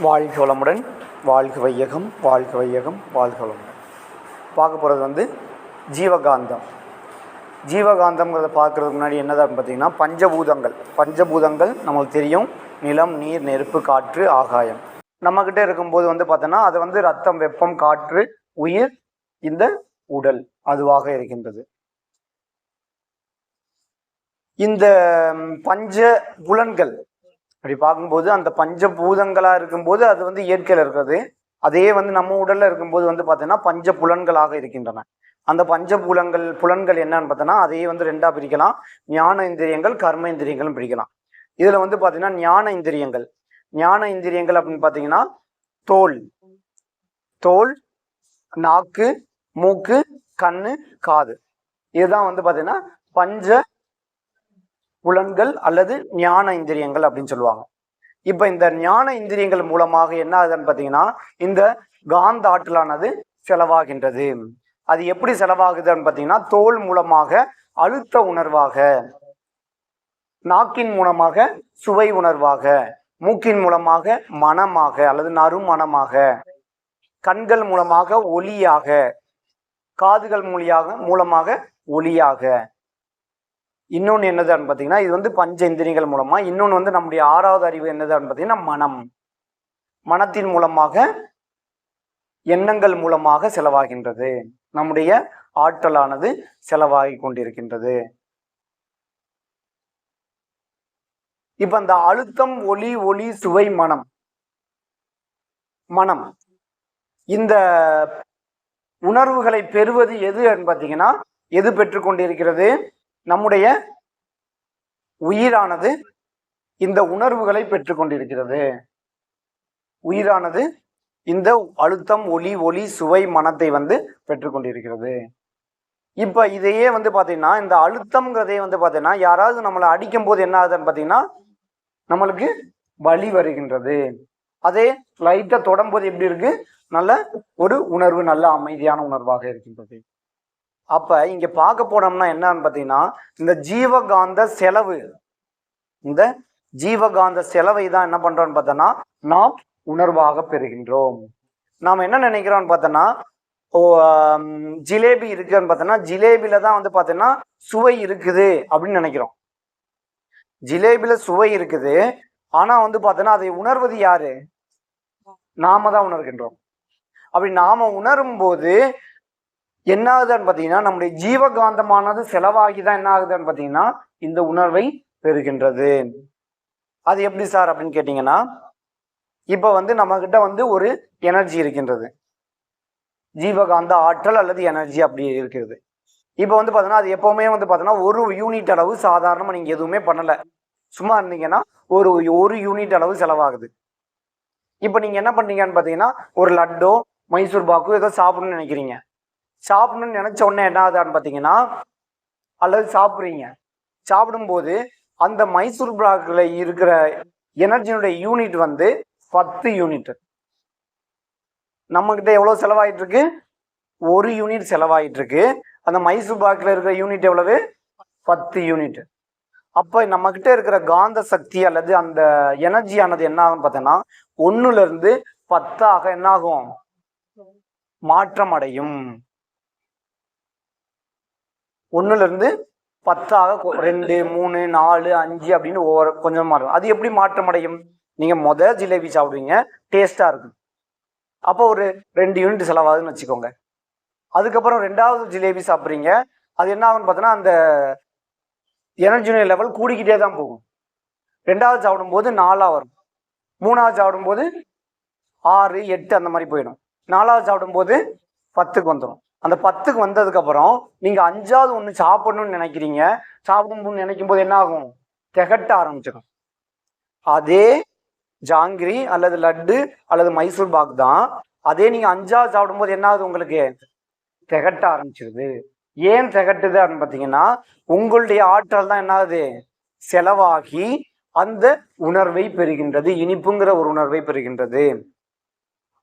வாழ்க வளமுடன் வாழ்க வையகம் வாழ்க வையகம் வாழ்க வளமுடன். பார்க்க போகிறது வந்து ஜீவகாந்தம். ஜீவகாந்தம்ங்கிறத பார்க்குறதுக்கு முன்னாடி என்னதான் பார்த்தீங்கன்னா பஞ்சபூதங்கள். பஞ்சபூதங்கள் நமக்கு தெரியும். நிலம் நீர் நெருப்பு காற்று ஆகாயம். நம்மக்கிட்ட இருக்கும்போது வந்து பார்த்தோன்னா அது வந்து ரத்தம் வெப்பம் காற்று உயிர் இந்த உடல் அதுவாக இருக்கின்றது. இந்த பஞ்ச புலன்கள் அப்படி பார்க்கும்போது அந்த பஞ்சபூதங்களாக இருக்கும்போது அது வந்து இயற்கையில் இருக்கிறது. அதே வந்து நம்ம உடலில் இருக்கும்போது வந்து பார்த்தீங்கன்னா பஞ்ச புலன்களாக இருக்கின்றன. அந்த பஞ்ச புலன்கள் புலன்கள் என்னன்னு பார்த்தோன்னா அதையே வந்து ரெண்டாக பிரிக்கலாம். ஞான இந்திரியங்கள் கர்ம இந்திரியங்களும் பிரிக்கலாம். இதில் வந்து பார்த்தீங்கன்னா ஞான இந்திரியங்கள். ஞான இந்திரியங்கள் அப்படின்னு பார்த்தீங்கன்னா தோல். தோல் நாக்கு மூக்கு கண்ணு காது. இதுதான் வந்து பார்த்தீங்கன்னா பஞ்ச புலன்கள் அல்லது ஞான இந்திரியங்கள் அப்படின்னு சொல்லுவாங்க. இப்ப இந்த ஞான இந்திரியங்கள் மூலமாக என்ன ஆகுதுன்னு பார்த்தீங்கன்னா இந்த காந்த ஆற்றலானது செலவாகின்றது. அது எப்படி செலவாகுதுன்னு பார்த்தீங்கன்னா தோல் மூலமாக அழுத்த உணர்வாக நாக்கின் மூலமாக சுவை உணர்வாக மூக்கின் மூலமாக மனமாக அல்லது நறுமணமாக கண்கள் மூலமாக ஒளியாக காதுகள் மூலியாக மூலமாக ஒளியாக இன்னொன்று என்னதுன்னு பார்த்தீங்கன்னா இது வந்து பஞ்ச இந்திரியங்கள் மூலமாக இன்னொன்று வந்து நம்முடைய ஆறாவது அறிவு என்னதான்னு பார்த்தீங்கன்னா மனம். மனத்தின் மூலமாக எண்ணங்கள் மூலமாக செலவாகின்றது. நம்முடைய ஆற்றலானது செலவாகி கொண்டிருக்கின்றது. இப்ப அந்த அழுத்தம் ஒளி ஒளி சுவை மனம். மனம். இந்த உணர்வுகளை பெறுவது எது பார்த்தீங்கன்னா எது பெற்றுக்கொண்டிருக்கிறது நம்முடைய உயிரானது இந்த உணர்வுகளை பெற்றுக்கொண்டிருக்கிறது. உயிரானது இந்த அழுத்தம் ஒளி ஒளி சுவை மனத்தை வந்து பெற்றுக்கொண்டிருக்கிறது. இப்போ இதையே வந்து பார்த்தீங்கன்னா இந்த அழுத்தம்ங்கிறதே வந்து பார்த்தீங்கன்னா யாராவது நம்மளை அடிக்கும் போது என்ன ஆகுதுன்னு பார்த்தீங்கன்னா நம்மளுக்கு வலி வருகின்றது. அதே லைட்டா தொடும்போது எப்படி இருக்கு? நல்ல ஒரு உணர்வு நல்ல அமைதியான உணர்வாக இருக்கின்றது. அப்ப இங்க பார்க்க போனோம்னா என்னன்னு பாத்தீங்கன்னா இந்த ஜீவகாந்த செலவு. இந்த ஜீவகாந்த செலவை தான் என்ன பண்றோம்னு பார்த்தோன்னா நாம் உணர்வாக பெறுகின்றோம். நாம் என்ன நினைக்கிறோம்னு பார்த்தோன்னா ஓ ஜிலேபி இருக்குன்னு பார்த்தோன்னா ஜிலேபியில தான் வந்து பார்த்தோன்னா சுவை இருக்குது அப்படின்னு நினைக்கிறோம். ஜிலேபியில சுவை இருக்குது ஆனா வந்து பார்த்தோன்னா அதை உணர்வது யாரு? நாம தான் உணர்கின்றோம். அப்படி நாம உணரும் போது என்ன ஆகுதுன்னு பார்த்தீங்கன்னா நம்முடைய ஜீவகாந்தமானது செலவாகி தான் என்ன ஆகுதுன்னு பார்த்தீங்கன்னா இந்த உணர்வை பெறுகின்றது. அது எப்படி சார் அப்படின்னு கேட்டிங்கன்னா இப்போ வந்து நம்மக்கிட்ட வந்து ஒரு எனர்ஜி இருக்கின்றது. ஜீவகாந்த ஆற்றல் அல்லது எனர்ஜி அப்படி இருக்கிறது. இப்போ வந்து பார்த்தீங்கன்னா அது எப்போவுமே வந்து பார்த்தீங்கன்னா ஒரு யூனிட் அளவு சாதாரணமாக நீங்கள் எதுவுமே பண்ணலை. சும்மா இருந்தீங்கன்னா ஒரு ஒரு யூனிட் அளவு செலவாகுது. இப்போ நீங்கள் என்ன பண்ணீங்கன்னு பார்த்தீங்கன்னா ஒரு லட்டோ மைசூர் பாக்கோ ஏதோ சாப்பிடணும்னு நினைக்கிறீங்க. சாப்பிடணும்னு நினச்ச உடனே என்ன ஆகுதான்னு பார்த்தீங்கன்னா அல்லது சாப்பிட்றீங்க. சாப்பிடும்போது அந்த மைசூர் பிளாக்கில் இருக்கிற எனர்ஜினுடைய யூனிட் வந்து பத்து யூனிட் நம்மக்கிட்ட எவ்வளோ செலவாயிட்டு இருக்கு ஒரு யூனிட் செலவாயிட்டு இருக்கு அந்த மைசூர் பிளாக்கில் இருக்கிற யூனிட் எவ்வளவு? பத்து யூனிட் அப்போ நம்மக்கிட்ட இருக்கிற காந்த சக்தி அல்லது அந்த எனர்ஜியானது என்ன ஆகும் பார்த்தோன்னா ஒன்றுலேருந்து பத்தாக என்ன ஆகும்? மாற்றம் அடையும் ஒன்றுலேருந்து பத்தாக ரெண்டு மூணு நாலு அஞ்சு அப்படின்னு ஒவ்வொரு கொஞ்சம் மாறும். அது எப்படி மாற்றம் அடையும் நீங்கள் முத ஜிலேபி சாப்பிடுவீங்க டேஸ்ட்டாக இருக்கும். அப்போ ஒரு ரெண்டு யூனிட் செலவாகுதுன்னு வச்சுக்கோங்க. அதுக்கப்புறம் ரெண்டாவது ஜிலேபி சாப்பிட்றீங்க அது என்ன ஆகும்னு பார்த்தோன்னா அந்த எனர்ஜி லெவல் கூடிக்கிட்டே தான் போகும். ரெண்டாவது சாப்பிடும்போது நாலாக வரும். மூணாவது சாப்பிடும்போது ஆறு எட்டு அந்த மாதிரி போயிடும். நாலாவது சாப்பிடும்போது பத்துக்கு வந்துடும் அந்த பத்துக்கு வந்ததுக்கப்புறம் நீங்கள் அஞ்சாவது ஒன்று சாப்பிடணும்னு நினைக்கிறீங்க. சாப்பிடணும்னு நினைக்கும் போது என்ன ஆகும்? திகட்ட ஆரம்பிச்சிடும். அதே ஜாங்கிரி அல்லது லட்டு அல்லது மைசூர் பாக் தான். அதே நீங்கள் அஞ்சாவது சாப்பிடும்போது என்ன ஆகுது உங்களுக்கு? திகட்ட ஆரம்பிச்சிருது. ஏன் திகட்டுது அப்படின்னு பார்த்தீங்கன்னா உங்களுடைய ஆற்றல் தான் என்ன ஆகுது? செலவாகி அந்த உணர்வை பெறுகின்றது. இனிப்புங்கிற ஒரு உணர்வை பெறுகின்றது.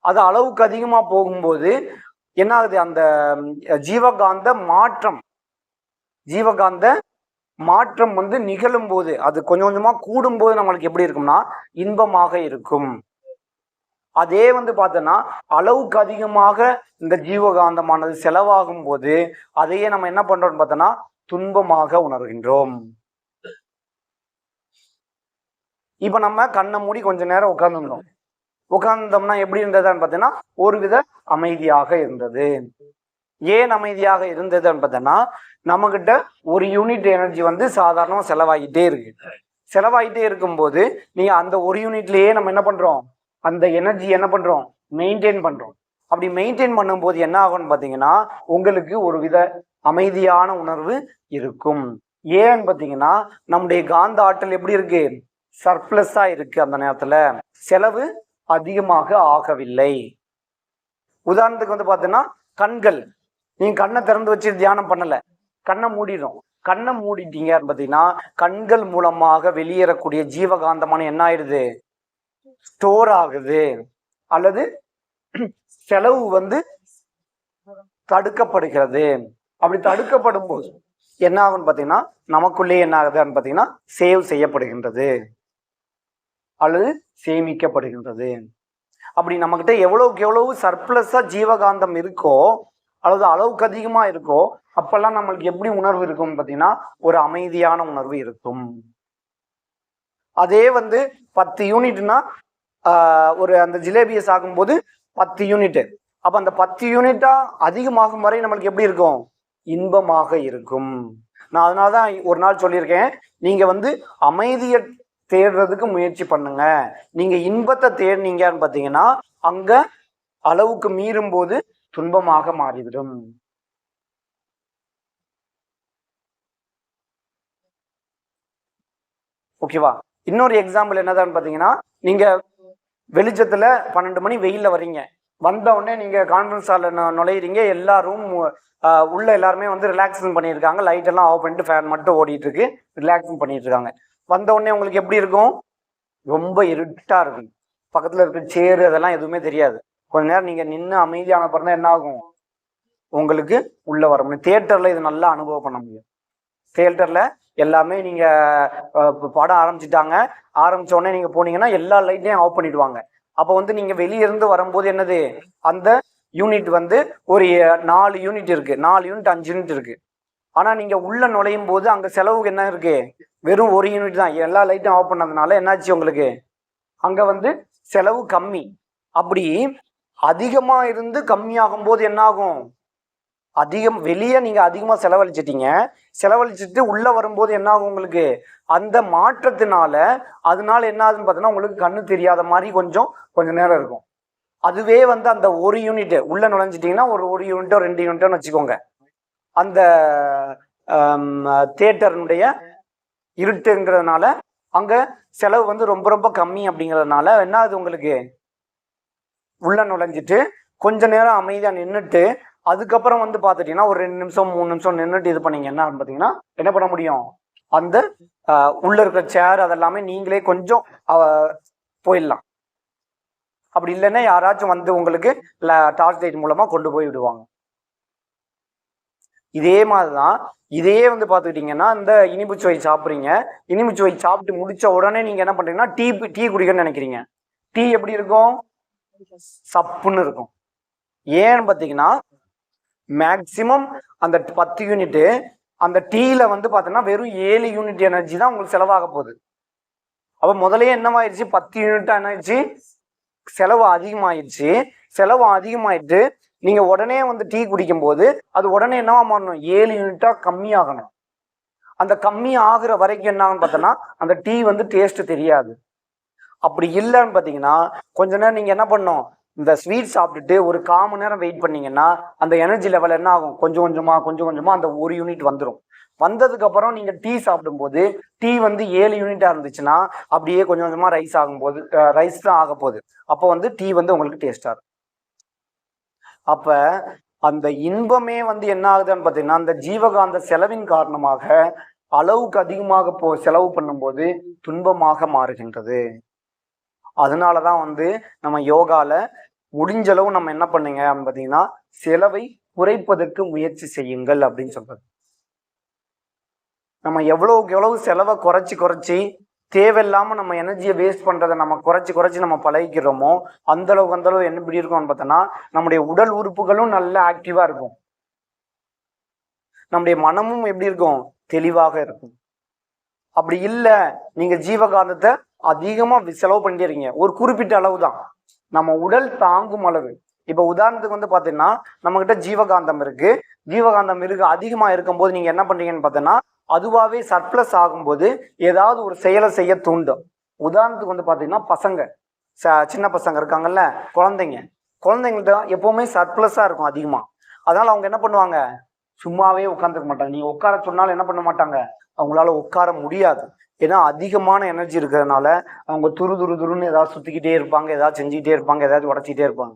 அது அளவுக்கு அதிகமாக போகும்போது என்ன ஆகுது அந்த ஜீவகாந்த மாற்றம். ஜீவகாந்த மாற்றம் வந்து நிகழும் போது அது கொஞ்சம் கொஞ்சமா கூடும்போது நம்மளுக்கு எப்படி இருக்கும்னா இன்பமாக இருக்கும். அதே வந்து பார்த்தோன்னா அளவுக்கு அதிகமாக இந்த ஜீவகாந்தமானது செலவாகும் போது அதையே நம்ம என்ன பண்றோம்னு பார்த்தோன்னா துன்பமாக உணர்கின்றோம். இப்ப நம்ம கண்ணை மூடி கொஞ்ச நேரம் உட்கார்ந்துருந்தோம். உட்கார்ந்தோம்னா எப்படி இருந்ததுன்னு பார்த்தீங்கன்னா ஒரு வித அமைதியாக இருந்தது. ஏன் அமைதியாக இருந்ததுன்னு பார்த்தோன்னா நம்மகிட்ட ஒரு யூனிட் எனர்ஜி வந்து சாதாரணமாக செலவாகிட்டே இருக்கு. செலவாகிட்டே இருக்கும்போது நீங்கள் அந்த ஒரு யூனிட்லேயே நம்ம என்ன பண்ணுறோம் அந்த எனர்ஜி என்ன பண்ணுறோம் மெயின்டைன் பண்ணுறோம் அப்படி மெயின்டைன் பண்ணும்போது என்ன ஆகும்னு பார்த்தீங்கன்னா உங்களுக்கு ஒரு வித அமைதியான உணர்வு இருக்கும். ஏன்னு பார்த்தீங்கன்னா நம்முடைய காந்த ஆற்றல் எப்படி இருக்கு? சர்ப்ளஸாக இருக்கு அந்த நேரத்தில். செலவு அதிகமாக ஆகவில்லை. உதாரணத்துக்கு வந்து பார்த்தீங்கன்னா கண்கள். நீங்க கண்ணை திறந்து வச்சு தியானம் பண்ணல. கண்ணை மூடிடும் கண்ணை மூடிட்டீங்க பார்த்தீங்கன்னா கண்கள் மூலமாக வெளியேறக்கூடிய ஜீவகாந்தமான என்ன ஆயிடுது? ஸ்டோர் ஆகுது. அல்லது செலவு வந்து தடுக்கப்படுகிறது. அப்படி தடுக்கப்படும் போது என்ன ஆகும்னு பார்த்தீங்கன்னா நமக்குள்ளே என்ன ஆகுதுன்னு பார்த்தீங்கன்னா சேவ் செய்யப்படுகின்றது. அல்லது சேமிக்கப்படுகின்றது. அப்படி நம்மக்கிட்ட எவ்வளவுக்கு எவ்வளவு சர்ப்ளஸா ஜீவகாந்தம் இருக்கோ அல்லது அளவுக்கு அதிகமாக இருக்கோ அப்பெல்லாம் நம்மளுக்கு எப்படி உணர்வு இருக்கும் பார்த்தீங்கன்னா ஒரு அமைதியான உணர்வு இருக்கும். அதே வந்து பத்து யூனிட்னா ஒரு அந்த ஜிலேபியை சாகும்போது பத்து யூனிட் அப்போ அந்த பத்து யூனிட்டாக அதிகமாகும் வரை நம்மளுக்கு எப்படி இருக்கும்? இன்பமாக இருக்கும். நான் அதனால தான் ஒரு நாள் சொல்லியிருக்கேன் நீங்கள் வந்து அமைதியை தேடுறதுக்கு முயற்சி பண்ணுங்க. நீங்க இன்பத்தை தேடினீங்கன்னு பார்த்தீங்கன்னா அங்க அளவுக்கு மீறும் போது துன்பமாக மாறிவிடும். ஓகேவா இன்னொரு எக்ஸாம்பிள் என்னதான்னு பார்த்தீங்கன்னா நீங்க வெளிச்சத்துல பன்னெண்டு மணி வெயில்ல வரீங்க வந்த உடனே நீங்க கான்ஃபரன்ஸ் ஹாலில் நுழையிறீங்க. எல்லா ரூம் உள்ள எல்லாருமே வந்து ரிலாக்ஸிங் பண்ணியிருக்காங்க. லைட் எல்லாம் ஆஃப் பண்ணிட்டு ஃபேன் மட்டும் ஓடிட்டு இருக்கு. ரிலாக்ஸிங் பண்ணிட்டு இருக்காங்க. வந்த உடனே உங்களுக்கு எப்படி இருக்கும்? ரொம்ப இருட்டா இருக்கும். பக்கத்துல இருக்க சேரு அதெல்லாம் எதுவுமே தெரியாது. கொஞ்ச நேரம் நீங்க நின்று அமைதியான பிறந்தா என்ன ஆகும்? உங்களுக்கு உள்ள வர முடியும். தியேட்டர்ல இது நல்லா அனுபவம் பண்ண முடியும். தியேட்டர்ல எல்லாமே நீங்க படம் ஆரம்பிச்சிட்டாங்க. ஆரம்பிச்ச உடனே நீங்க போனீங்கன்னா எல்லா லைட்டையும் ஆஃப் பண்ணிடுவாங்க. அப்போ வந்து நீங்க வெளியிருந்து வரும்போது என்னது? அந்த யூனிட் வந்து ஒரு நாலு யூனிட் இருக்கு. நாலு யூனிட் அஞ்சு யூனிட் இருக்கு. ஆனா நீங்க உள்ள நுழையும் போது அங்க செலவுக்கு என்ன இருக்கு? வெறும் ஒரு யூனிட் தான். எல்லா லைட்டும் ஆஃப் பண்ணதுனால என்னாச்சு உங்களுக்கு? அங்கே வந்து செலவு கம்மி. அப்படி அதிகமாக இருந்து கம்மியாகும் போது என்னாகும்? அதிகம் வெளியே நீங்கள் அதிகமாக செலவழிச்சிட்டீங்க. செலவழிச்சிட்டு உள்ளே வரும்போது என்ன ஆகும் உங்களுக்கு? அந்த மாற்றத்தினால அதனால என்ன ஆகுதுன்னு பார்த்தீங்கன்னா உங்களுக்கு கண்ணு தெரியாத மாதிரி கொஞ்சம் கொஞ்சம் நேரம் இருக்கும். அதுவே வந்து அந்த ஒரு யூனிட்டு உள்ளே நுழைஞ்சிட்டிங்கன்னா ஒரு ஒரு யூனிட்டோ ரெண்டு யூனிட்டோன்னு வச்சுக்கோங்க. அந்த தேட்டருடைய இருட்டுங்கிறதுனால அங்கே செலவு வந்து ரொம்ப ரொம்ப கம்மி அப்படிங்கிறதுனால என்ன ஆகுது உங்களுக்கு? உள்ள நுழைஞ்சிட்டு கொஞ்ச நேரம் அமைதியாக நின்றுட்டு அதுக்கப்புறம் வந்து பார்த்துட்டீங்கன்னா ஒரு ரெண்டு நிமிஷம் மூணு நிமிஷம் நின்றுட்டு இது பண்ணீங்க. என்ன பார்த்தீங்கன்னா என்ன பண்ண முடியும்? அந்த உள்ள இருக்கிற சேர் அதெல்லாமே நீங்களே கொஞ்சம் போயிடலாம். அப்படி இல்லைன்னா யாராச்சும் வந்து உங்களுக்கு டார்ச் லைட் மூலமாக கொண்டு போய் விடுவாங்க. இதே மாதிரி தான் இதே வந்து பார்த்துக்கிட்டிங்கன்னா இந்த இனிப்பு சுவை சாப்பிட்றீங்க. இனிப்பு சுவை சாப்பிட்டு முடிச்ச உடனே நீங்கள் என்ன பண்ணுறீங்கன்னா டீ டீ குடிக்கணும்னு நினைக்கிறீங்க. டீ எப்படி இருக்கும்? சப்புன்னு இருக்கும். ஏன்னு பார்த்தீங்கன்னா மேக்சிமம் அந்த பத்து யூனிட்டு அந்த டீயில் வந்து பார்த்தீங்கன்னா வெறும் ஏழு யூனிட் எனர்ஜி தான் உங்களுக்கு செலவாக போகுது. அப்போ முதலே என்னவாயிருச்சு? பத்து யூனிட் எனர்ஜி செலவு அதிகமாயிடுச்சு செலவு அதிகமாயிட்டு நீங்க உடனே வந்து டீ குடிக்கும் போது அது உடனே என்னவா மாறணும்? ஏழு யூனிட்டா கம்மியாகணும் அந்த கம்மி ஆகுற வரைக்கும் என்ன பார்த்தோன்னா அந்த டீ வந்து டேஸ்ட் தெரியாது. அப்படி இல்லைன்னு பார்த்தீங்கன்னா கொஞ்ச நேரம் நீங்க என்ன பண்ணணும்? இந்த ஸ்வீட் சாப்பிட்டுட்டு ஒரு கால் மணி நேரம் வெயிட் பண்ணீங்கன்னா அந்த எனர்ஜி லெவல் என்ன ஆகும் கொஞ்சம் கொஞ்சமா கொஞ்சம் கொஞ்சமா அந்த ஒரு யூனிட் வந்துடும் வந்ததுக்கு அப்புறம் நீங்க டீ சாப்பிடும்போது டீ வந்து ஏழு யூனிட்டா இருந்துச்சுன்னா அப்படியே கொஞ்சம் கொஞ்சமா ரைஸ் ஆகும்போது ரைஸ் தான் ஆக போகுது அப்போ வந்து டீ வந்து உங்களுக்கு டேஸ்டா இருக்கும். அப்ப அந்த இன்பமே வந்து என்ன ஆகுதுன்னு பார்த்தீங்கன்னா அந்த ஜீவகாந்த செலவின் காரணமாக அளவுக்கு அதிகமாக போ செலவு பண்ணும்போது துன்பமாக மாறுகின்றது. அதனாலதான் வந்து நம்ம யோகால முடிஞ்ச அளவு நம்ம என்ன பண்ணுங்க அப்படின்னு பார்த்தீங்கன்னா செலவை குறைப்பதற்கு முயற்சி செய்யுங்கள் அப்படின்னு சொல்றது. நம்ம எவ்வளவுக்கு எவ்வளவு செலவை குறைச்சி குறைச்சி தேவையில்லாமல் நம்ம எனர்ஜியை வேஸ்ட் பண்ணுறதை நம்ம குறைச்சி குறைச்சி நம்ம பழகிக்கிறோமோ அந்த அந்தளவு அந்த அளவு என்ன இப்படி இருக்கும்னு பார்த்தோன்னா நம்முடைய உடல் உறுப்புகளும் நல்லா ஆக்டிவாக இருக்கும். நம்முடைய மனமும் எப்படி இருக்கும்? தெளிவாக இருக்கும். அப்படி இல்லை நீங்கள் ஜீவகாந்தத்தை அதிகமாக செலவு பண்ணிட்டே இருக்கீங்க ஒரு குறிப்பிட்ட அளவு தான் நம்ம உடல் தாங்கும் அளவு. இப்போ உதாரணத்துக்கு வந்து பார்த்தீங்கன்னா நம்மக்கிட்ட ஜீவகாந்தம் இருக்கு. ஜீவகாந்தம் இருக்கு அதிகமாக இருக்கும்போது நீங்கள் என்ன பண்ணுறீங்கன்னு பார்த்தீங்கன்னா அதுவாகவே சர்ப்ளஸ் ஆகும்போது ஏதாவது ஒரு செயலை செய்ய தூண்டும். உதாரணத்துக்கு வந்து பார்த்தீங்கன்னா பசங்க. ச சின்ன பசங்க இருக்காங்கல்ல குழந்தைங்க. குழந்தைங்கள்ட்ட எப்போவுமே சர்ப்ளஸாக இருக்கும் அதிகமாக அதனால் அவங்க என்ன பண்ணுவாங்க? சும்மாவே உட்காந்துருக்க மாட்டாங்க. நீங்கள் உட்கார சொன்னாலும் என்ன பண்ண மாட்டாங்க? அவங்களால உட்கார முடியாது. ஏன்னா அதிகமான எனர்ஜி இருக்கிறதுனால அவங்க துரு துரு துருன்னு ஏதாவது சுற்றிக்கிட்டே இருப்பாங்க ஏதாவது செஞ்சுக்கிட்டே இருப்பாங்க ஏதாவது உடச்சிக்கிட்டே இருப்பாங்க.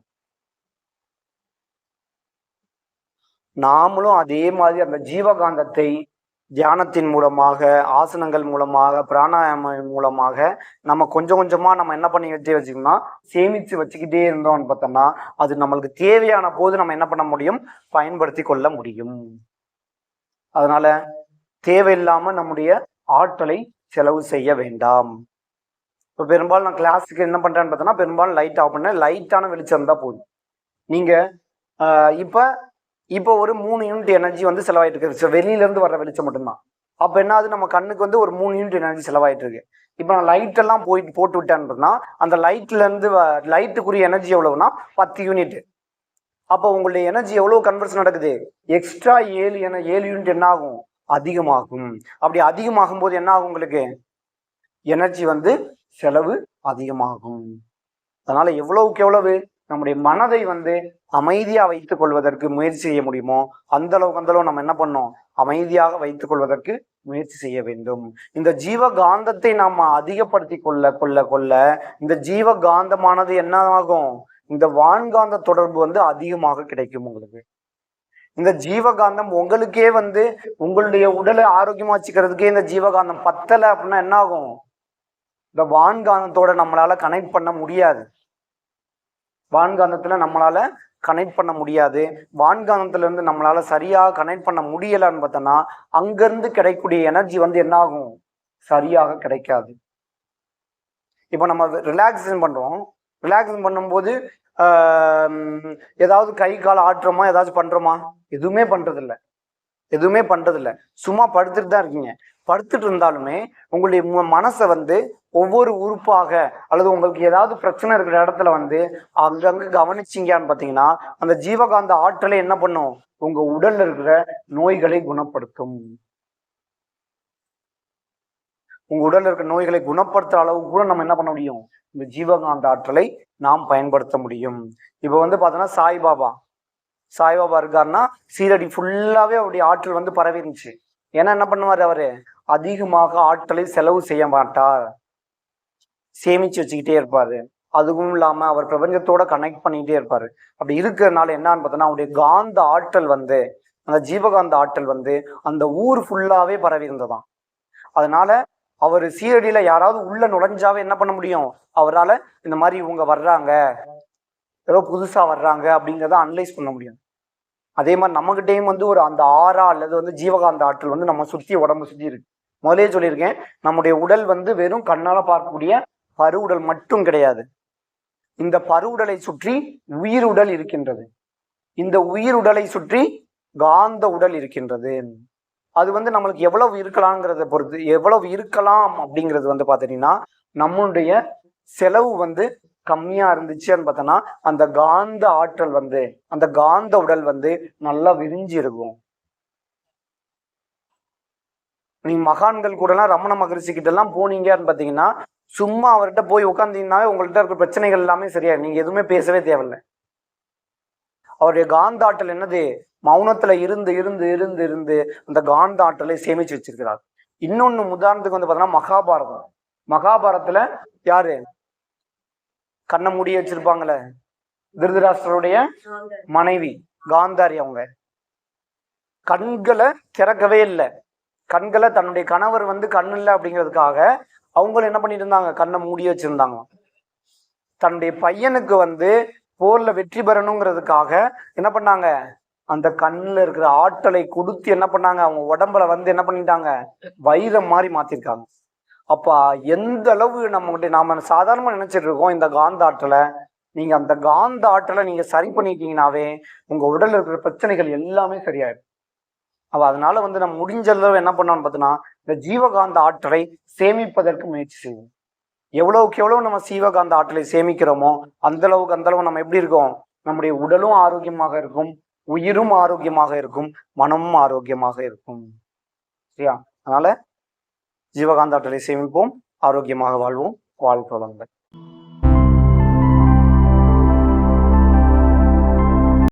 நாமளும் அதே மாதிரி அந்த ஜீவகாந்தத்தை தியானத்தின் மூலமாக ஆசனங்கள் மூலமாக பிராணாயாமம் மூலமாக நம்ம கொஞ்சம் கொஞ்சமாக நம்ம என்ன பண்ணி வச்சு வச்சுக்கணும்னா சேமித்து வச்சுக்கிட்டே இருந்தோம்னு பார்த்தோம்னா அது நம்மளுக்கு தேவையான போது நம்ம என்ன பண்ண முடியும்? பயன்படுத்தி கொள்ள முடியும். அதனால தேவையில்லாமல் நம்முடைய ஆற்றலை செலவு செய்ய வேண்டாம். இப்போ பெரும்பாலும் நான் கிளாஸுக்கு என்ன பண்ணுறேன்னு பார்த்தோன்னா பெரும்பாலும் லைட் ஆஃப் பண்ணேன். லைட்டான வெளிச்சம் இருந்தால் போதும். நீங்கள் இப்போ இப்போ ஒரு மூணு யூனிட் எனர்ஜி வந்து செலவாயிட்டு இருக்கு. வெளியிலேருந்து வர வெளிச்சம் மட்டும்தான். அப்போ என்ன ஆகுது நம்ம கண்ணுக்கு வந்து ஒரு மூணு யூனிட் எனர்ஜி செலவாயிட்டு இருக்கு. இப்போ நான் லைட் எல்லாம் போயிட்டு போட்டு விட்டேன்னா அந்த லைட்லேருந்து லைட்டுக்குரிய எனர்ஜி எவ்வளவுனா பத்து யூனிட் அப்போ உங்களுடைய எனர்ஜி எவ்வளோ கன்வர்ஸ் நடக்குது? எக்ஸ்ட்ரா ஏழு என ஏழு யூனிட் என்ன ஆகும் அதிகமாகும். அப்படி அதிகமாகும் போது என்ன ஆகும் உங்களுக்கு? எனர்ஜி வந்து செலவு அதிகமாகும். அதனால எவ்வளவுக்கு எவ்வளவு? நம்முடைய மனதை வந்து அமைதியா வைத்துக் கொள்வதற்கு முயற்சி செய்ய முடியுமோ அந்த அளவுக்கு அந்த அளவு நம்ம என்ன பண்ணோம் அமைதியாக வைத்துக் கொள்வதற்கு முயற்சி செய்ய வேண்டும். இந்த ஜீவ காந்தத்தை நாம அதிகப்படுத்தி கொள்ள கொள்ள கொள்ள இந்த ஜீவ காந்தமானது என்ன ஆகும் இந்த வான்காந்த தொடர்பு வந்து அதிகமாக கிடைக்கும் உங்களுக்கு. இந்த ஜீவகாந்தம் உங்களுக்கே வந்து உங்களுடைய உடலை ஆரோக்கியமா வச்சுக்கிறதுக்கே இந்த ஜீவகாந்தம் பத்தலை அப்படின்னா என்ன ஆகும் இந்த வான்காந்தத்தோட நம்மளால கனெக்ட் பண்ண முடியாது. வான்காந்தத்தில் நம்மளால் கனெக்ட் பண்ண முடியாது. வான்காந்தத்துலேருந்து இருந்து சரியாக கனெக்ட் பண்ண முடியலன்னு பார்த்தோன்னா அங்கேருந்து கிடைக்கக்கூடிய எனர்ஜி வந்து என்ன ஆகும்? சரியாக கிடைக்காது. இப்போ நம்ம ரிலாக்ஸேஷன் பண்ணுறோம் ரிலாக்ஸேஷன் பண்ணும்போது ஏதாவது கை கால் ஆட்டுறோமா? ஏதாச்சும் பண்ணுறோமா எதுவுமே பண்ணுறதில்ல எதுவுமே பண்ணுறதில்ல சும்மா படுத்துட்டு தான் இருக்கீங்க. படுத்துட்டு இருந்தாலுமே உங்களுடைய மனசை வந்து ஒவ்வொரு உறுப்பாக அல்லது உங்களுக்கு ஏதாவது பிரச்சனை இருக்கிற இடத்துல வந்து அங்கங்க கவனிச்சிங்கன்னு பார்த்தீங்கன்னா அந்த ஜீவகாந்த ஆற்றலை என்ன பண்ணும்? உங்க உடல்ல இருக்கிற நோய்களை குணப்படுத்தும். உங்க உடல்ல இருக்கிற நோய்களை குணப்படுத்துற அளவுக்கு கூட நம்ம என்ன பண்ண முடியும்? இந்த ஜீவகாந்த ஆற்றலை நாம் பயன்படுத்த முடியும். இப்போ வந்து பார்த்தோன்னா சாய்பாபா. சாய்பாபா இருக்காருன்னா சீரடி ஃபுல்லாவே அவருடைய ஆற்றல் வந்து பரவி இருந்துச்சு ஏன்னா என்ன பண்ணுவார் அவரு? அதிகமாக ஆற்றலை செலவு செய்ய மாட்டார். சேமிச்சு வச்சுக்கிட்டே இருப்பாரு. அதுவும் இல்லாம அவர் பிரபஞ்சத்தோட கனெக்ட் பண்ணிக்கிட்டே இருப்பாரு. அப்படி இருக்கிறதுனால என்னன்னு பார்த்தோன்னா அவருடைய காந்த ஆற்றல் வந்து அந்த ஜீவகாந்த ஆற்றல் வந்து அந்த ஊர் ஃபுல்லாவே பரவி இருந்ததாம். அதனால அவர் சீரடியில யாராவது உள்ள நுழைஞ்சாவே என்ன பண்ண முடியும்? அவரால் இந்த மாதிரி இவங்க வர்றாங்க ஏதோ புதுசா வர்றாங்க அப்படிங்கிறத அனலைஸ் பண்ண முடியும். அதே மாதிரி நம்மகிட்டையும் வந்து ஒரு அந்த ஆறா அல்லது வந்து ஜீவகாந்த ஆற்றல் வந்து நம்ம சுத்தி உடம்பு சுத்தி இருக்கு. முதலே சொல்லியிருக்கேன் நம்முடைய உடல் வந்து வெறும் கண்ணால பார்க்கக்கூடிய பருவுடல் மட்டும் கிடையாது. இந்த பருவுடலை சுற்றி உயிருடல் இருக்கின்றது. இந்த உயிருடலை சுற்றி காந்த உடல் இருக்கின்றது. அது வந்து நம்மளுக்கு எவ்வளவு இருக்கலாங்கிறத பொறுத்து எவ்வளவு இருக்கலாம் அப்படிங்கிறது வந்து பார்த்தீங்கன்னா நம்மளுடைய செலவு வந்து கம்மியா இருந்துச்சுன்னு பார்த்தோன்னா அந்த காந்த ஆற்றல் வந்து அந்த காந்த உடல் வந்து நல்லா விரிஞ்சு இருக்கும். நீ மகான்கள் கூடலாம் ரமண மகரிஷி கிட்ட எல்லாம் போனீங்கன்னு பார்த்தீங்கன்னா சும்மா அவர்கிட்ட போய் உட்காந்தீங்கன்னாவே உங்கள்கிட்ட இருக்கிற பிரச்சனைகள் எல்லாமே சரியா நீங்க எதுவுமே பேசவே தேவையில்ல. அவருடைய காந்த ஆற்றல் என்னது? மௌனத்துல இருந்து இருந்து இருந்து இருந்து அந்த காந்த ஆற்றலை சேமிச்சு வச்சிருக்கிறார். இன்னொன்னு உதாரணத்துக்கு வந்து பார்த்தோன்னா மகாபாரதம். மகாபாரதத்துல யாரு? கண்ணை மூடி வச்சிருப்பாங்களே திருதராஷ்டருடைய மனைவி காந்தாரி அவங்க. கண்களை திறக்கவே இல்லை. கண்களை தன்னுடைய கணவர் வந்து கண் இல்லை அப்படிங்கிறதுக்காக அவங்களும் என்ன பண்ணிட்டு இருந்தாங்க கண்ணை மூடி வச்சிருந்தாங்க. தன்னுடைய பையனுக்கு வந்து போர்ல வெற்றி பெறணுங்கிறதுக்காக என்ன பண்ணாங்க? அந்த கண்ணில் இருக்கிற ஆற்றலை கொடுத்து என்ன பண்ணாங்க? அவங்க உடம்புல வந்து என்ன பண்ணிட்டாங்க? வைரம் மாதிரி மாத்திருக்காங்க. அப்பா எந்த அளவு நம்மகிட்ட நாம சாதாரணமா நினைச்சிட்டு இருக்கோம் இந்த காந்த ஆற்றலை? நீங்க அந்த காந்த ஆற்றலை நீங்க சரி பண்ணிட்டீங்கன்னாவே உங்க உடலில் இருக்கிற பிரச்சனைகள் எல்லாமே சரியாயிடும். அவள் அதனால வந்து நம்ம முடிஞ்ச அளவு என்ன பண்ணோம்னு பார்த்தோன்னா இந்த ஜீவகாந்த ஆற்றலை சேமிப்பதற்கு முயற்சி செய்வோம். எவ்வளவுக்கு எவ்வளவு நம்ம சீவகாந்த ஆற்றலை சேமிக்கிறோமோ அந்த அளவுக்கு அந்த அளவு நம்ம எப்படி இருக்கோம்? நம்முடைய உடலும் ஆரோக்கியமாக இருக்கும் உயிரும் ஆரோக்கியமாக இருக்கும் மனமும் ஆரோக்கியமாக இருக்கும். சரியா? அதனால ஜீவகாந்த ஆற்றலை சேமிப்போம் ஆரோக்கியமாக வாழ்வோம். வாழ்க்கை வளங்கள்